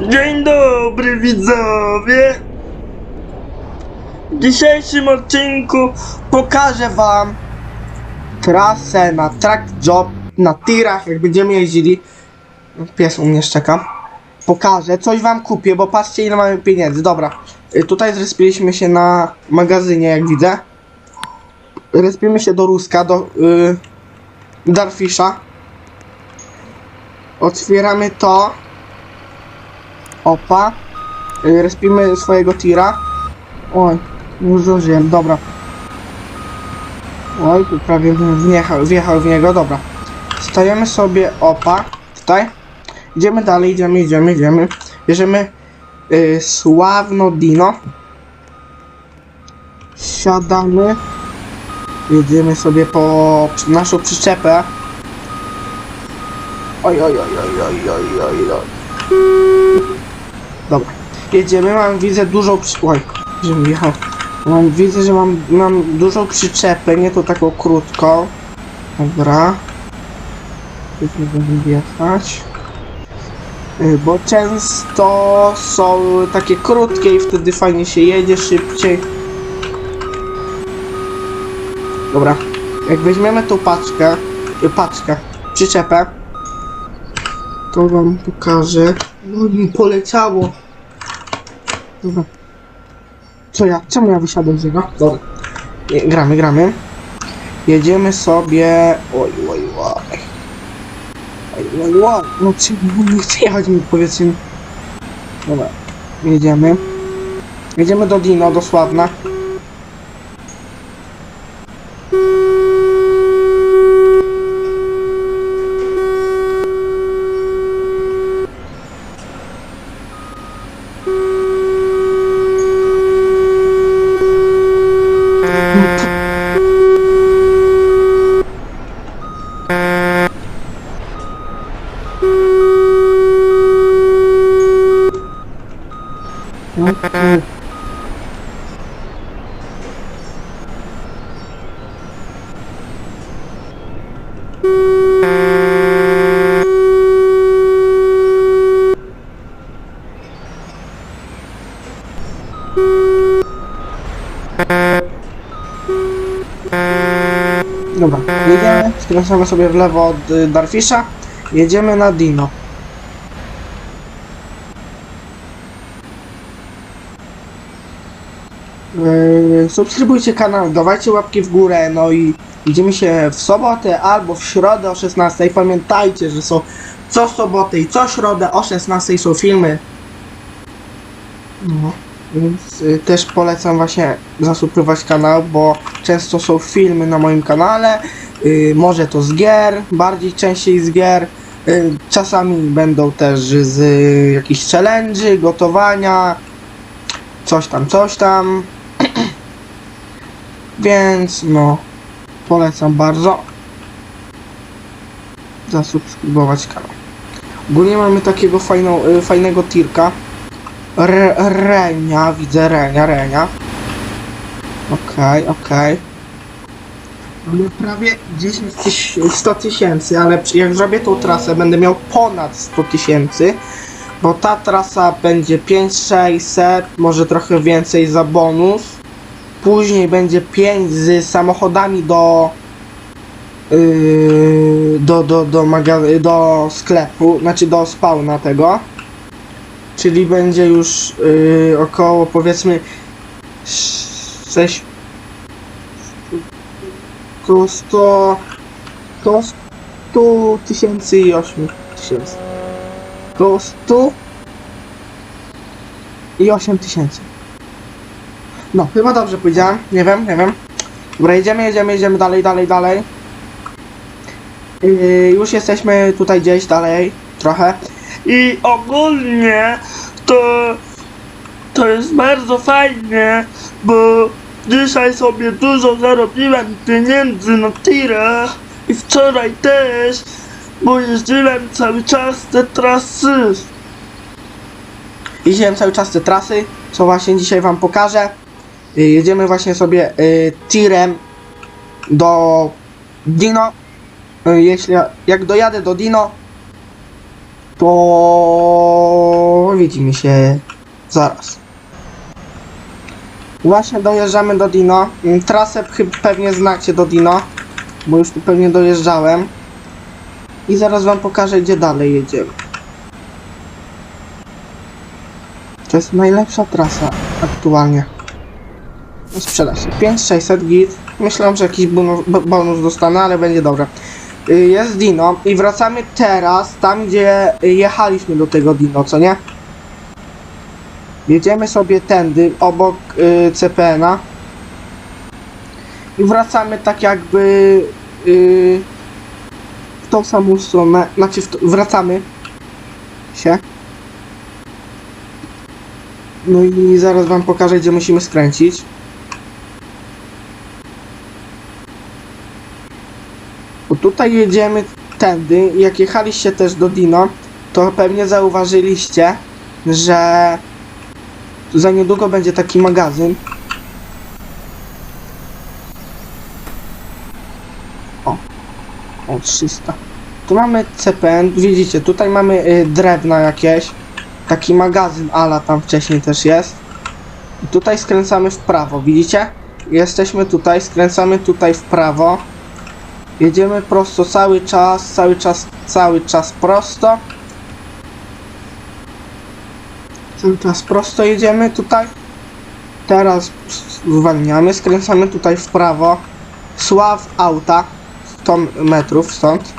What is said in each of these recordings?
Dzień dobry widzowie! W dzisiejszym odcinku pokażę wam trasę na track job na tirach, jak będziemy jeździli. Pies u mnie szczeka. Pokażę, coś wam kupię, bo patrzcie ile mamy pieniędzy. Dobra, y, tutaj zrespiliśmy się na magazynie, jak widzę. Respimy się do Ruska, do y, Darfisha. Otwieramy to. Opa. Y, Respimy swojego tira. Oj, już zdążyłem, dobra. Oj, prawie wjechał, wjechał w niego, dobra. Stajemy sobie opa, tutaj. Idziemy dalej, idziemy, idziemy, idziemy. Bierzemy y, sławno Dino. Siadamy. Jedziemy sobie po naszą przyczepę. Oj, oj, oj, oj, oj, oj, oj, oj. Dobra. Jedziemy, mam widzę dużą przy... Oj, żebym wjechał. Mam, widzę, że mam, mam dużą przyczepę, nie to taką krótką. Dobra. Już nie będę wjechać. Y, Bo często są takie krótkie i wtedy fajnie się jedzie szybciej. Dobra. Jak weźmiemy tą paczkę, y, paczkę, przyczepę, to wam pokażę. No mi poleciało. Dobra. Co ja? Czemu ja wysiadłem z niego? Dobra. Gramy, gramy. Jedziemy sobie. Oj, oj, oj. Oj, oj, oj. No czy nie chce jechać mi powiedzcie mi. Dobra. Jedziemy. Jedziemy do Dino, do. Dobra, jedziemy, skręcamy sobie w lewo od y, Darfisha, jedziemy na Dino. Yy, subskrybujcie kanał, dawajcie łapki w górę, no i widzimy się w sobotę albo w środę o 16. Pamiętajcie, że są co sobotę i co środę o 16 są filmy. No, więc y, też polecam właśnie zasubskrybować kanał, bo często są filmy na moim kanale. Y, może to z gier, bardziej częściej z gier. Y, czasami będą też z y, jakichś challenge'y, gotowania, coś tam, coś tam. Więc no, polecam bardzo zasubskrybować kanał. Ogólnie mamy takiego fajną, y, fajnego tirka. Re, Renia, widzę Renia, Renia. Okej, okej. Prawie 10 tyś- 100 tysięcy, ale jak zrobię tą trasę, będę miał ponad 100 tysięcy. Bo ta trasa będzie 5600, może trochę więcej za bonus. Później będzie 5 z samochodami do yy, do, do, do, maga- do sklepu, znaczy do spawna tego. Czyli będzie już yy, około powiedzmy 6 około 100 około 100 tysięcy i 8 tysięcy. Około 100 i 8 tysięcy. No, chyba dobrze powiedziałem. Nie wiem, nie wiem. Dobra, jedziemy, jedziemy, jedziemy dalej, dalej, dalej. Yy, już jesteśmy tutaj gdzieś dalej, trochę. I ogólnie to to jest bardzo fajnie, bo dzisiaj sobie dużo zarobiłem pieniędzy na tirach i wczoraj też, bo jeździłem cały czas te trasy. Jeździłem cały czas te trasy, co właśnie dzisiaj wam pokażę. Y, Jedziemy właśnie sobie y, tirem do Dino. Y, Jeśli jak dojadę do Dino, to widzimy się zaraz. Właśnie dojeżdżamy do Dino. Mm, Trasę pewnie znacie do Dino, bo już tu pewnie dojeżdżałem. I zaraz wam pokażę, gdzie dalej jedziemy. To jest najlepsza trasa aktualnie. Sprzeda się. 5600 git. Myślałem, że jakiś bonus, bo- bonus dostanę, ale będzie dobra. Y, Jest Dino i wracamy teraz tam, gdzie jechaliśmy do tego Dino, co nie? Jedziemy sobie tędy, obok y, CPN-a. I wracamy tak jakby y, w tą samą stronę, znaczy to, wracamy się. No i zaraz wam pokażę, gdzie musimy skręcić. Bo tutaj jedziemy tędy. Jak jechaliście też do Dino, to pewnie zauważyliście, że za niedługo będzie taki magazyn. O, o 300. Tu mamy CPN, widzicie, tutaj mamy y, drewna jakieś. Taki magazyn ala tam wcześniej też jest. I tutaj skręcamy w prawo, widzicie? Jesteśmy tutaj, skręcamy tutaj w prawo. Jedziemy prosto cały czas, cały czas, cały czas prosto. Cały czas prosto jedziemy tutaj. Teraz zwalniamy, skręcamy tutaj w prawo. Sław auta, 100 metrów stąd.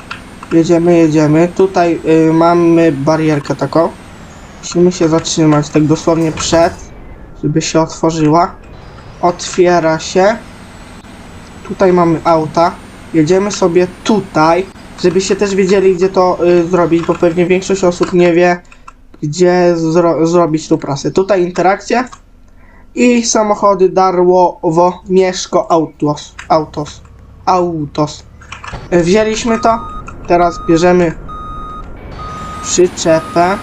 Jedziemy, jedziemy. Tutaj y, mamy barierkę taką. Musimy się zatrzymać tak dosłownie przed, żeby się otworzyła. Otwiera się. Tutaj mamy auta. Jedziemy sobie tutaj, żebyście też wiedzieli, gdzie to y, zrobić, bo pewnie większość osób nie wie, gdzie zro zrobić tą prasę. Tutaj interakcje i samochody Darłowo Mieszko Autos. Autos. Autos. Wzięliśmy to. Teraz bierzemy przyczepę.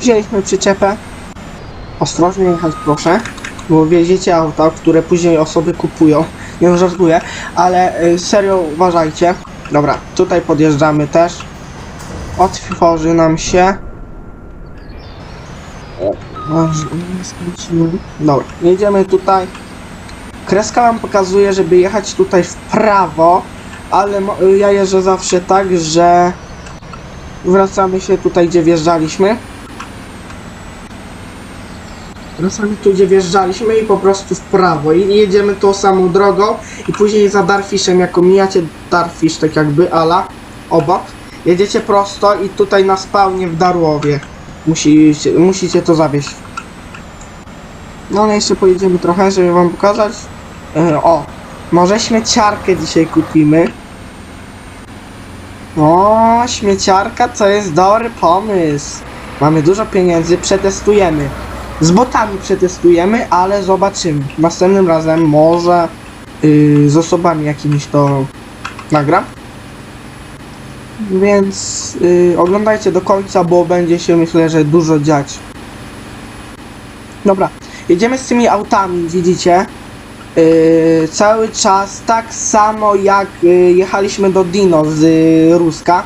Wzięliśmy przyczepę. Ostrożnie jechać proszę, bo wieziecie auta, które później osoby kupują. Nie żartuję, ale y, serio uważajcie. Dobra, tutaj podjeżdżamy też. Otworzy nam się. Dobra, jedziemy tutaj. Kreska wam pokazuje, żeby jechać tutaj w prawo, ale mo- ja jeżdżę zawsze tak, że wracamy się tutaj, gdzie wjeżdżaliśmy. Wracamy tu, gdzie wjeżdżaliśmy i po prostu w prawo i jedziemy tą samą drogą i później za Darfishem, jako mijacie Darfish, tak jakby, ala, obok, jedziecie prosto i tutaj na spawnie w Darłowie musicie, musicie to zawieść. No ale jeszcze pojedziemy trochę, żeby wam pokazać. E, o, może śmieciarkę dzisiaj kupimy. O, śmieciarka to jest dobry pomysł. Mamy dużo pieniędzy, przetestujemy. Z botami przetestujemy, ale zobaczymy. Następnym razem może yy, z osobami jakimiś to nagram. Więc yy, oglądajcie do końca, bo będzie się myślę, że dużo dziać. Dobra, jedziemy z tymi autami, widzicie? Yy, cały czas tak samo jak yy, jechaliśmy do Dino z yy, Ruska.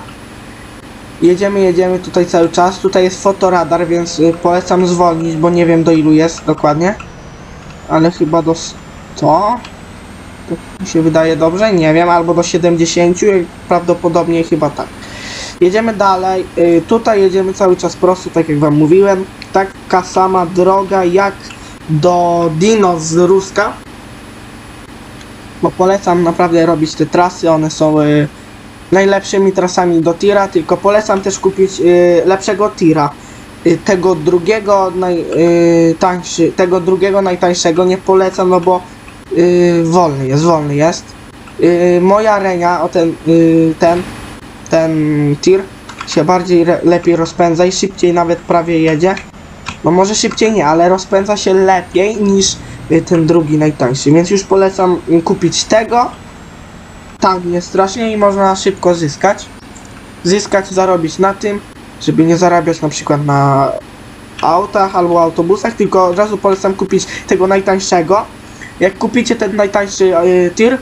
Jedziemy, jedziemy tutaj cały czas. Tutaj jest fotoradar, więc y, polecam zwolnić, bo nie wiem do ilu jest dokładnie. Ale chyba do 100. Tak mi się wydaje dobrze, nie wiem, albo do 70, jak prawdopodobnie chyba tak. Jedziemy dalej. Y, tutaj jedziemy cały czas prosto, tak jak wam mówiłem. Taka sama droga jak do Dino z Ruska. Bo polecam naprawdę robić te trasy, one są y, najlepszymi trasami do tira, tylko polecam też kupić y, lepszego tira. Y, tego drugiego najtańszy, tego drugiego najtańszego nie polecam, no bo y, wolny jest, wolny jest. Y, moja renia, o ten, y, ten, ten tir się bardziej re, lepiej rozpędza i szybciej nawet prawie jedzie. No może szybciej nie, ale rozpędza się lepiej niż y, ten drugi najtańszy, więc już polecam y, kupić tego tanie strasznie i można szybko zyskać. Zyskać, zarobić na tym, żeby nie zarabiać na przykład na autach albo autobusach, tylko od razu polecam kupić tego najtańszego. Jak kupicie ten najtańszy y, tir,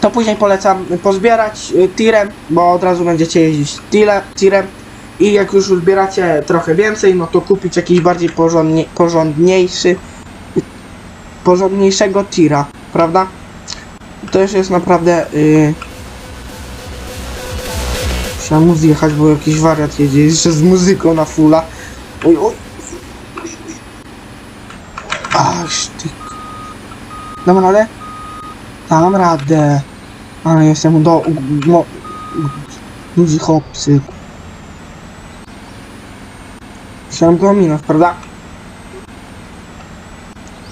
to później polecam pozbierać y, tirem, bo od razu będziecie jeździć tile, tirem i jak już zbieracie trochę więcej, no to kupić jakiś bardziej porządnie, porządniejszy porządniejszego tira, prawda? To już jest naprawdę yy... Musiałem mu zjechać, bo jakiś wariat jedzie jeszcze z muzyką na fulla. Oj, oj. Aż ty. Dam radę? Dam radę. Ale jestem do... No, duży chłopcy. Chciałem go minąć, prawda?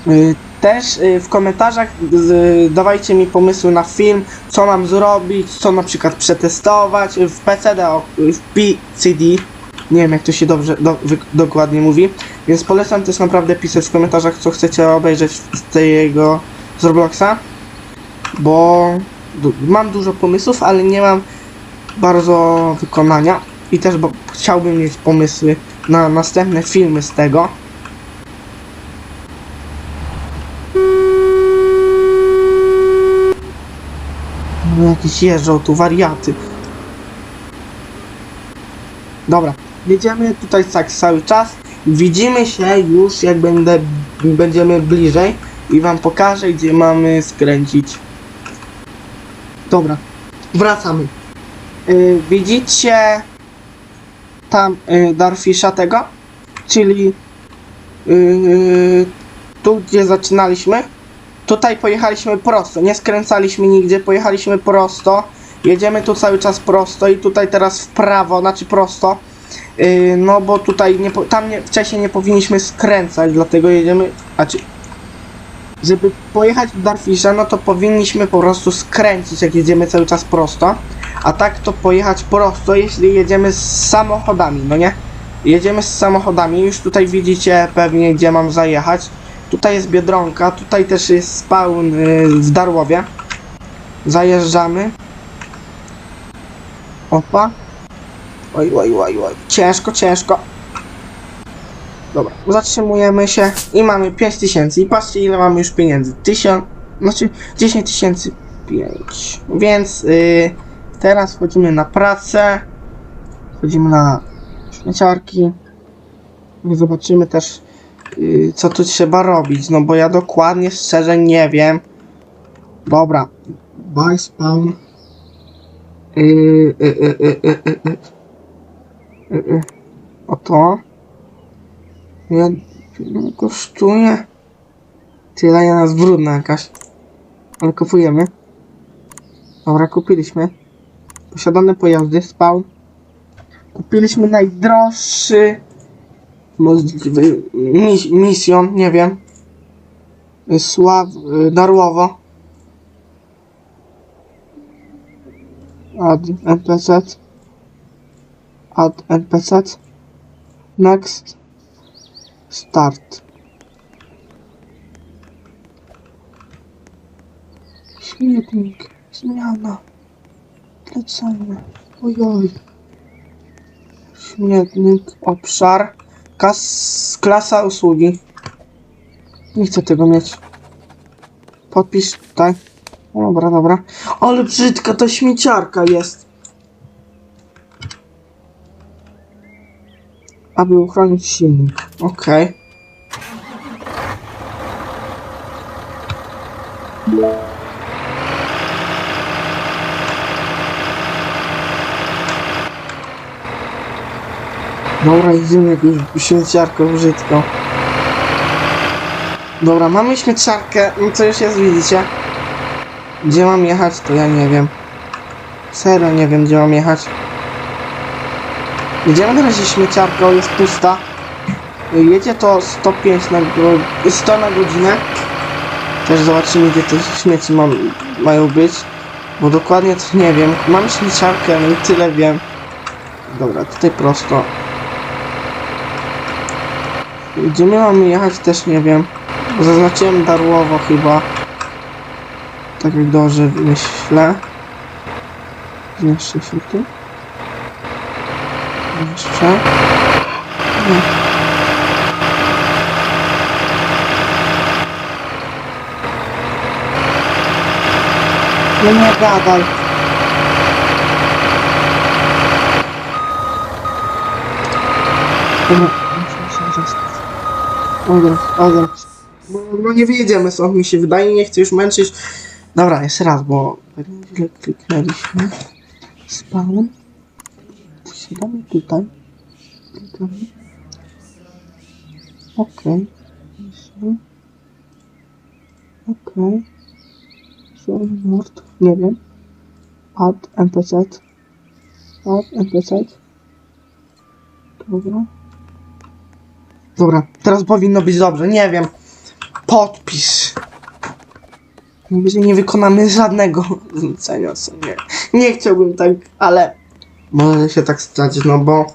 Y, Też y, w komentarzach dawajcie mi pomysły na film, co mam zrobić, co na przykład przetestować y, w PCD, y, w PCD. Nie wiem jak to się dobrze, do, wy, dokładnie mówi. Więc polecam też naprawdę pisać w komentarzach, co chcecie obejrzeć z tego z Robloxa. Bo mam dużo pomysłów, ale nie mam bardzo wykonania. I też bo, chciałbym mieć pomysły na następne filmy z tego. Jakieś jeżdżą tu wariaty. Dobra, jedziemy tutaj tak cały czas. Widzimy się już jak będę, będziemy bliżej i wam pokażę gdzie mamy skręcić. Dobra, wracamy. Yy, widzicie tam yy, Darfisha tego? Czyli yy, tu gdzie zaczynaliśmy? Tutaj pojechaliśmy prosto, nie skręcaliśmy nigdzie, pojechaliśmy prosto. Jedziemy tu cały czas prosto i tutaj teraz w prawo, znaczy prosto. Yy, no bo tutaj nie, tam nie, wcześniej nie powinniśmy skręcać, dlatego jedziemy, znaczy żeby pojechać do Darfisha, no to powinniśmy po prostu skręcić, jak jedziemy cały czas prosto. A tak to pojechać prosto, jeśli jedziemy z samochodami, no nie? Jedziemy z samochodami, już tutaj widzicie pewnie gdzie mam zajechać. Tutaj jest Biedronka, tutaj też jest spawn y, w Darłowie. Zajeżdżamy. Opa. Oj, oj, oj, oj. Ciężko, ciężko. Dobra, zatrzymujemy się i mamy 5000 i patrzcie ile mamy już pieniędzy. 1000, znaczy 10 tysięcy 5. Więc y, teraz wchodzimy na pracę. Wchodzimy na śmieciarki. Zobaczymy też co tu trzeba robić, no bo ja dokładnie szczerze nie wiem. Dobra, buy spawn. Y, y, y, y, y, y, y. Y, y. Oto. Ja, no, kosztuje. Tyle ja nas brudna jakaś. Ale kupujemy. Dobra, kupiliśmy. Posiadane pojazdy, spawn. Kupiliśmy najdroższy możliwy mis, nie wiem. Sław, y, Darłowo. Add NPC. Add NPC. Next. Start. Śmietnik. Zmiana. Lecenie. Ojoj. Śmietnik. Obszar. Kas, klasa usługi. Nie chcę tego mieć. Podpisz tutaj. Dobra, dobra. Ale brzydka ta śmieciarka jest. Aby uchronić silnik. Okej. Dobra, idziemy już śmieciarką brzydko. Dobra, mamy śmieciarkę, no co już jest, widzicie? Gdzie mam jechać, to ja nie wiem. Serio nie wiem, gdzie mam jechać. Jedziemy na razie śmieciarką, jest pusta. Jedzie to 105 na, go- 100 na godzinę. Też zobaczymy, gdzie te śmieci mam, mają być. Bo dokładnie to nie wiem. Mam śmieciarkę, no i tyle wiem. Dobra, tutaj prosto. Gdzie my mamy jechać też nie wiem. Zaznaczyłem Darłowo chyba. Tak jak dobrze myślę. Jeszcze tu. Jeszcze. Nie. No nie gadaj. Zaskoczyć. Dobra, dobra. Bo, bo nie wyjedziemy stąd, mi się wydaje, nie chcę już męczyć. Dobra, jeszcze raz, bo źle kliknęliśmy. Spawn. Siadamy tutaj. Klikamy. Okej. Jeszcze. Okej. Okay. Word, nie wiem. Add NPC. Add NPC. Dobra. Dobra, teraz powinno być dobrze, nie wiem. Podpisz. Nie wykonamy żadnego zlecenia, co nie. Chciałbym tak, ale może się tak stać, no bo...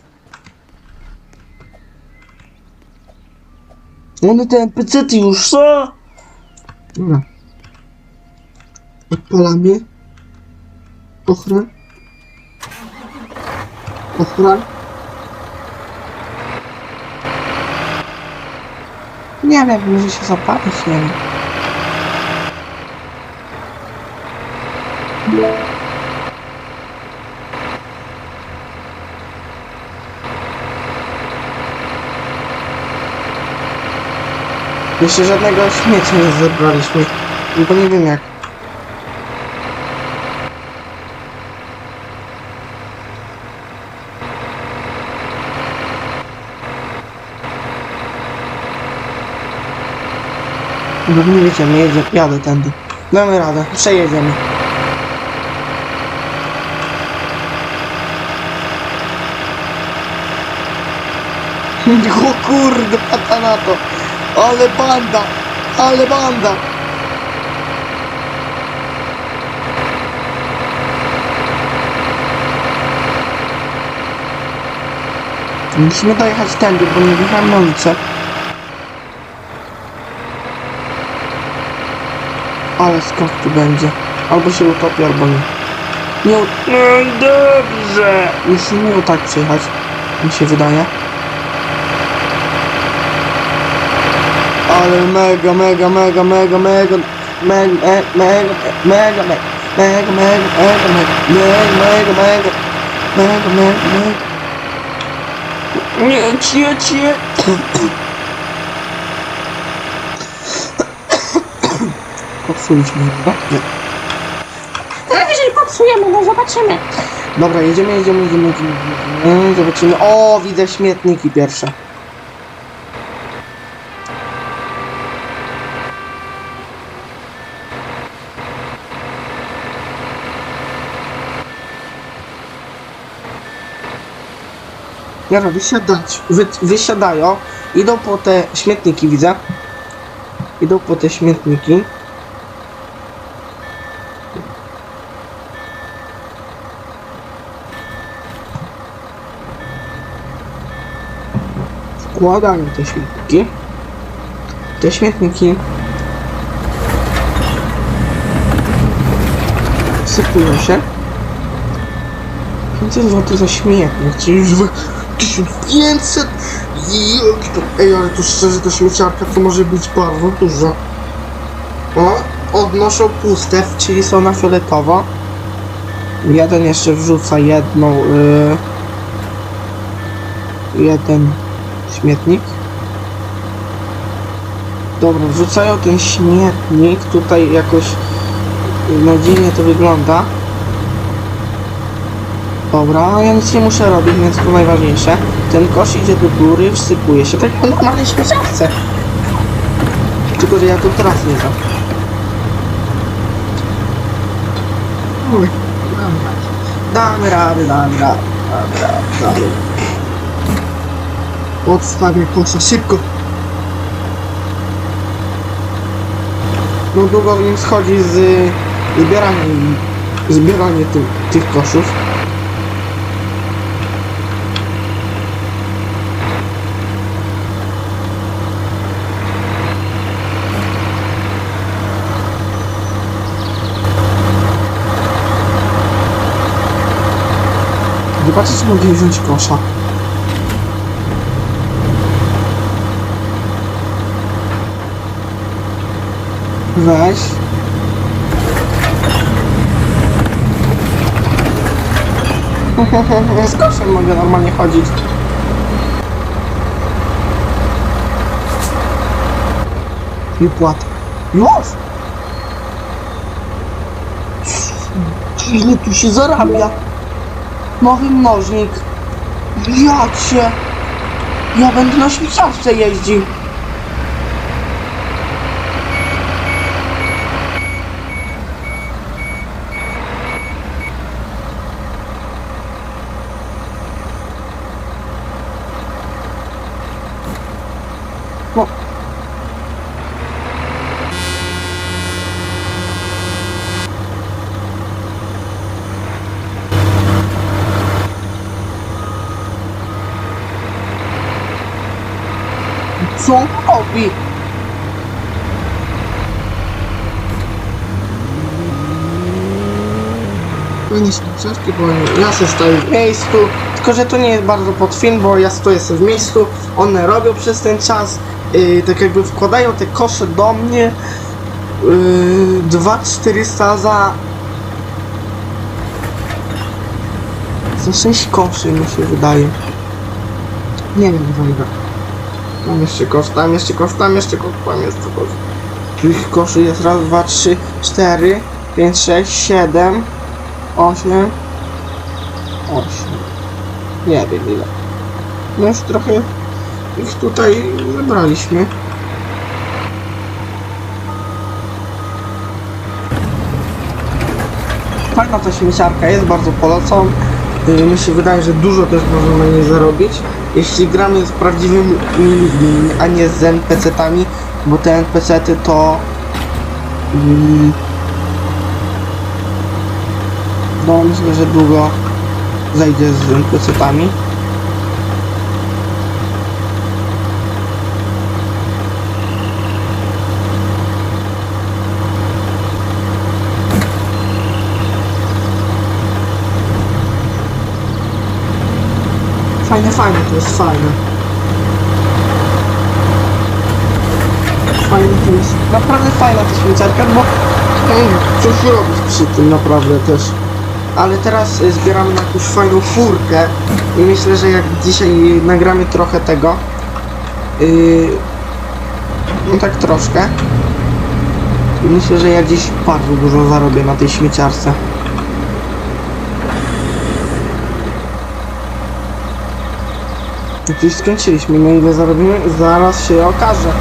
One te NPC-ty już są! Dobra. Odpalamy. Ochron. Ochron. Nie wiem, może się zapalić, nie wiem. Jeszcze żadnego śmiecia nie zebraliśmy, bo nie wiem jak. Nie jedziemy, jedzie, jadę tędy. Damy radę, przejedziemy. O kurde, pata na to. Ale banda, ale banda. Musimy dojechać tędy, bo nie wjechałem na ulicę. Skok tu będzie. Albo się utopi, albo nie. Nie, no dobrze. Musimy tak przejechać, mi się wydaje. Ale mega, mega, mega, mega, mega, mega, mega, mega, mega, mega, mega, mega, mega, mega, mega, mega, mega, mega, mega. Popsuliśmy chyba? Nie. Najwyżej popsujemy, no zobaczymy. Dobra, jedziemy, jedziemy, jedziemy, jedziemy, jedziemy. Zobaczymy. O, widzę śmietniki pierwsze. Dobra, wysiadać. Wy, wysiadają. Idą po te śmietniki, widzę. Idą po te śmietniki. Wkładają te śmietniki. Te śmietniki sypują się. 500 zł za śmietnik, czyli już w 1500 Jaki to... Ej, ale tu szczerze ta śmieciarka to może być bardzo duża. O, odnoszą puste, czyli są na fioletowo. Jeden jeszcze wrzuca jedną... Yy, jeden śmietnik. Dobra, wrzucają ten śmietnik. Tutaj jakoś no dziwnie to wygląda. Dobra, ja nic nie muszę robić, więc to najważniejsze. Ten kosz idzie do góry, wsypuje się, tak jak normalnie śmieciarce. Tylko, że ja tu teraz nie radę, damy radę, damy radę, damy radę. Odstawię kosza, szybko! No długo im schodzi z zbieraniem, zbieranie tych, tych koszów. Zobaczcie, czy mogę wziąć kosza. Weź. Z koszem mogę normalnie chodzić. I płat. Już! Ile tu się zarabia? Nowy mnożnik. Jak się? Ja będę na śmieciarce jeździł. No. Co on robi? Fajnie śmieciarki, bo ja się stoję w miejscu, tylko że to nie jest bardzo pod film, bo ja stoję sobie w miejscu, one robią przez ten czas, yy, tak jakby wkładają te kosze do mnie, yy, 2400 za... za 6 koszy mi się wydaje. Nie wiem, wejdę. Tam jeszcze kosz, tam jeszcze kosz, tam jeszcze kosz, tam jeszcze kosz. Tych koszy jest raz, dwa, trzy, cztery, pięć, sześć, siedem, osiem, osiem. Nie wiem ile. No już trochę ich tutaj zebraliśmy. Fajna ta śmieciarka jest, bardzo polecam. Yy, Mi się wydaje, że dużo też można na niej zarobić. Jeśli gramy z prawdziwymi a nie z NPC-tami, bo te NPC-ty to... No myślę, że długo zajdzie z NPC-tami. Fajne, fajne, to jest fajne. Fajne to jest, naprawdę fajna ta śmieciarka, bo coś robić przy tym naprawdę też. Ale teraz y, zbieramy jakąś fajną furkę i myślę, że jak dzisiaj nagramy trochę tego, yy, no tak troszkę, to myślę, że ja dziś bardzo dużo zarobię na tej śmieciarce. Gdzieś skończyliśmy, no ile zarobimy? Zaraz się okaże.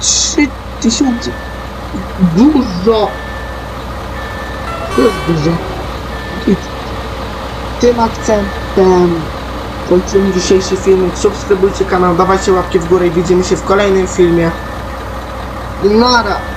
Trzy tysiące. Dużo! Jest dużo. I tym akcentem kończymy dzisiejszy filmik. Subskrybujcie kanał, dawajcie łapki w górę i widzimy się w kolejnym filmie. Nara!